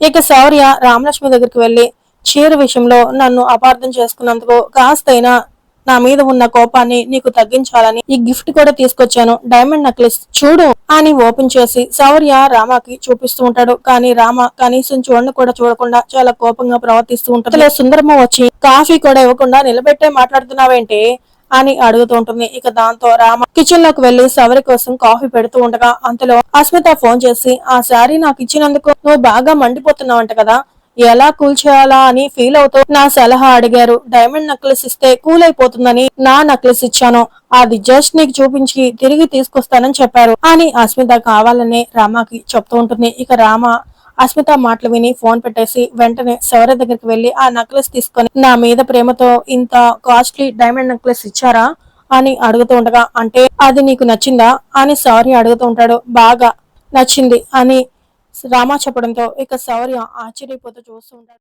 ఇక శౌర్య రామలక్ష్మి దగ్గరికి వెళ్ళి చీర విషయంలో నన్ను అపార్థం చేసుకున్నందుకు కాస్తైనా నా మీద ఉన్న కోపాన్ని నీకు తగ్గించాలని ఈ గిఫ్ట్ కూడా తీసుకొచ్చాను. డైమండ్ నెక్లెస్ చూడు అని ఓపెన్ చేసి శౌర్య రామాకి చూపిస్తూ ఉంటాడు. కానీ రామ కనీసం చూడని కూడా చూడకుండా చాలా కోపంగా ప్రవర్తిస్తూ ఉంటాడు సుందరమ్మ వచ్చి కాఫీ కూడా ఇవ్వకుండా నిలబెట్టే మాట్లాడుతున్నావేంటి? అని అడుగుతూ ఉంటుంది. ఇక దాంతో రామ కిచెన్లోకి వెళ్ళి సవరి కోసం కాఫీ పెడుతూ ఉండగా అంతలో అస్మిత ఫోన్ చేసి ఆ శారీ నాకు ఇచ్చినందుకు నువ్వు బాగా మండిపోతున్నావంట కదా ఎలా కూల్ చేయాలా అని ఫీల్ అవుతూ నా సలహా అడిగారు. డైమండ్ నక్లెస్ ఇస్తే కూల్ అయిపోతుందని నా నెక్లెస్ ఇచ్చాను. అది జస్ట్ నీకు చూపించి తిరిగి తీసుకొస్తానని చెప్పారు అని అస్మిత కావాలని రామాకి చెప్తూ ఉంటుంది. ఇక రామ అస్మిత మాటలు విని ఫోన్ పెట్టేసి వెంటనే శౌర్య దగ్గరికి వెళ్ళి ఆ నెక్లెస్ తీసుకొని నా మీద ప్రేమతో ఇంత కాస్ట్లీ డైమండ్ నెక్లెస్ ఇచ్చారా? అని అడుగుతూ ఉండగా అంటే అది నీకు నచ్చిందా? అని శౌర్య అడుగుతూ ఉంటాడు బాగా నచ్చింది అని రామా చెప్పడంతో ఇక శౌర్య ఆశ్చర్యపోతూ చూస్తూ ఉంటాడు.